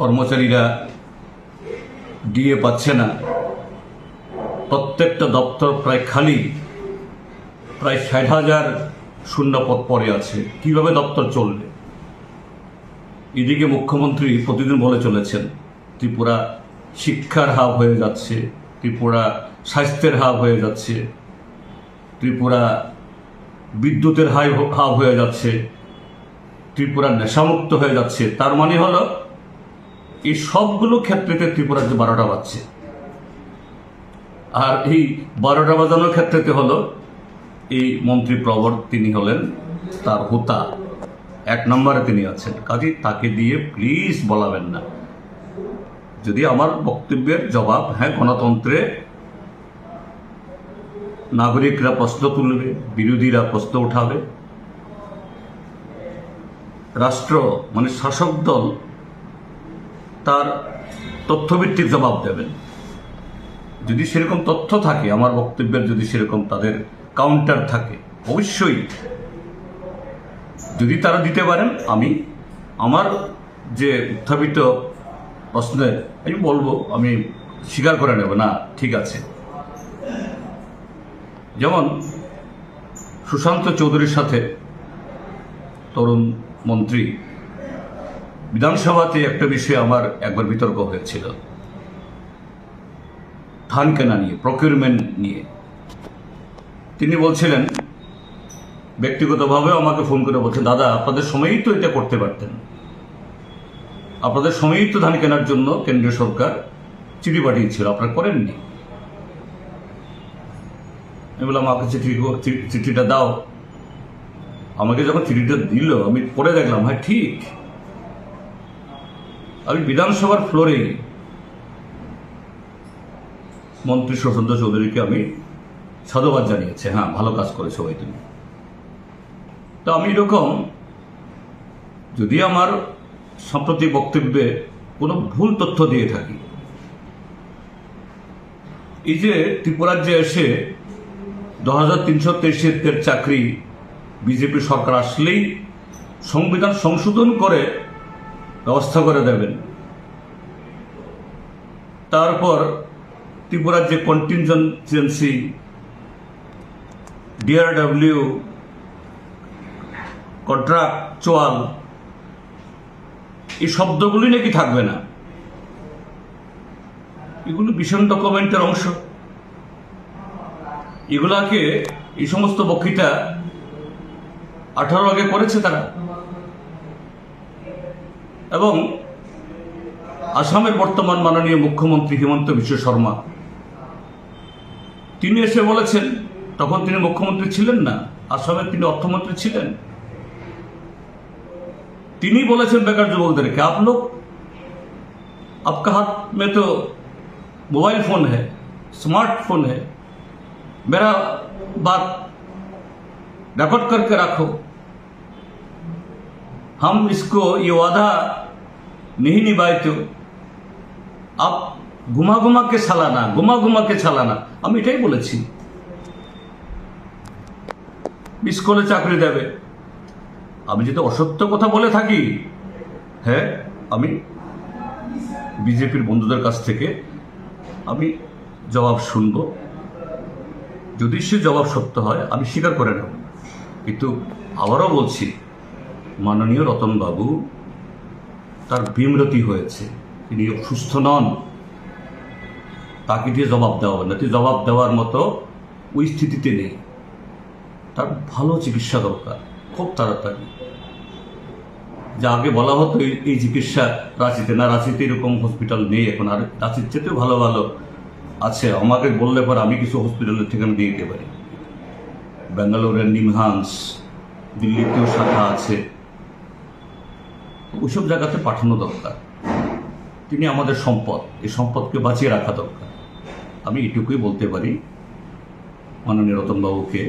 কর্মচারীরা ডিএ পাচ্ছে না। প্রত্যেকটা দপ্তর প্রায় খালি। প্রায় ষাট হাজার শূন্য পদ পড়ে আছে। কীভাবে দপ্তর চলবে? এদিকে মুখ্যমন্ত্রী প্রতিদিন বলে চলেছেন, ত্রিপুরা শিক্ষার হাব হয়ে যাচ্ছে, ত্রিপুরা স্বাস্থ্যের হাব হয়ে যাচ্ছে, ত্রিপুরা বিদ্যুতের হাই হাব হয়ে যাচ্ছে, ত্রিপুরা নেশামুক্ত হয়ে যাচ্ছে। তার মানে হলো এই সবগুলো ক্ষেত্রেতে ত্রিপুরা যে বারোটা বাজছে। আর এই বারোটা বাজানোর ক্ষেত্রেতে হলো, এই মন্ত্রী প্রবর তিনি হলেন, তার হোতা। এক নম্বরে তিনি আছেন। কাজে, তাকে দিয়ে প্লিজ বলাবেন না। যদি আমার বক্তব্যের জবাব হ্যাঁ গণতন্ত্রে নাগরিকরা প্রশ্ন তুলবে, বিরোধীরা প্রশ্ন উঠাবে, রাষ্ট্র মানে শাসক দল তার তথ্যভিত্তিক জবাব দেবেন। যদি সেরকম তথ্য থাকে, আমার বক্তব্যের যদি সেরকম তাদের কাউন্টার থাকে, অবশ্যই যদি তারা দিতে পারেন, আমি আমার যে উত্থাপিত প্রশ্নের আমি বলব, আমি স্বীকার করে নেব, না, ঠিক আছে। যেমন সুশান্ত চৌধুরীর সাথে তরুণ মন্ত্রী বিধানসভাতে একটা বিষয়ে আমার একবার বিতর্ক হয়েছিল। ধান কেনা নিয়ে প্রকিউরমেন্ট নিয়ে। তিনি বলছিলেন, ব্যক্তিগতভাবেও আমাকে ফোন করে বলছেন, দাদা, আপনাদের সময়ই তো এটা করতে পারতেন। আপনাদের সময়ই তো ধান কেনার জন্য কেন্দ্রীয় সরকার চিঠি পাঠিয়েছিল, আপনারা করেননি। আমি বললাম, আমাকে চিঠি, চিঠিটা দাও। আমাকে যখন চিঠিটা দিল, আমি পড়ে দেখলাম হ্যাঁ ঠিক। আমি বিধানসভার ফ্লোরে মন্ত্রী সুশান্ত চৌধুরীকে আমি সাধুবাদ জানিয়েছি। হ্যাঁ ভালো কাজ করেছ ভাই তুমি। তো আমি এরকম, যদি আমার সাম্প্রতিক বক্তব্যে কোনো ভুল তথ্য দিয়ে থাকি, এই যে ত্রিপুরাজ্যে এসে দু হাজার তিনশো চাকরি বিজেপি সরকার আসলেই সংবিধান সংশোধন করে ব্যবস্থা করে দেবেন। তারপর ত্রিপুরার যে কন্টিনজেন্সি ডিআরডব্লিউ কন্ট্রাকচুয়াল এই শব্দগুলি নাকি থাকবে না? এগুলো ভীষণ ডকুমেন্টের অংশ। এগুলাকে এই সমস্ত বক্তৃতা আঠারো আগে করেছে তারা। এবং আসামের বর্তমান মাননীয় মুখ্যমন্ত্রী হিমন্ত বিশ্ব শর্মা। তিনি এসে বলেছেন, তখন তিনি মুখ্যমন্ত্রী ছিলেন না, আসামের তিনি অর্থমন্ত্রী ছিলেন। তিনি বলেছেন, বেকার যুবকদেরকে, আপ আপকা হাত মে তো মোবাইল ফোন হ্যাঁ স্মার্টফোন হ্যাঁ মেরা বাত রেকর্ড করকে রাখো। हम इसको ये वादा नहीं निभाए तो आप ঘুমা ঘুমাকে চালানা ঘুমা ঘুমাকে চালানা আমি এটাই বলেছি স্কুলে চাকরি দেবে আমি যদি অসত্য কথা বলে থাকি হ্যাঁ আমি বিজেপির বন্ধুদের কাছ থেকে আমি জবাব শুনব যদি সে জবাব সত্য হয় আমি স্বীকার করে নেব কিন্তু আবারও বলছি মাননীয় রতনবাবু, তার বিমরতি হয়েছে। তিনি অসুস্থ নন। তাকে দিয়ে জবাব দেওয়া হবে না। তিনি জবাব দেওয়ার মতো ওই স্থিতিতে নেই। তার ভালো চিকিৎসা দরকার, খুব তাড়াতাড়ি। যা আগে বলা হতো, এই চিকিৎসা রাঁচিতে না, রাঁচিতে এরকম হসপিটাল নেই। এখন আর রাঁচির চেয়েতেও ভালো ভালো আছে। আমাকে বললে পর আমি কিছু হসপিটালের ঠিকানা দিয়ে দিতে পারি। ব্যাঙ্গালোরের নিমহান্স, দিল্লিতেও শাখা আছে। ওইসব জায়গাতে পাঠানো দরকার। তিনি আমাদের সম্পদ, এই সম্পদকে বাঁচিয়ে রাখা দরকার। আমি এটুকুই বলতে পারি, মাননীয় রতনবাবুকে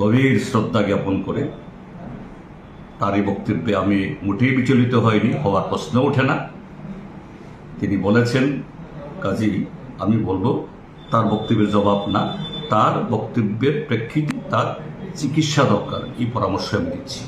গভীর শ্রদ্ধা জ্ঞাপন করে তার এই বক্তব্যে আমি মোটেই বিচলিত হয়নি হওয়ার প্রশ্ন ওঠে না। তিনি বলেছেন কাজেই আমি বলব, তার বক্তব্যের জবাব না, তার বক্তব্যের প্রেক্ষিতে তার চিকিৎসা দরকার, এই পরামর্শ আমি দিচ্ছি।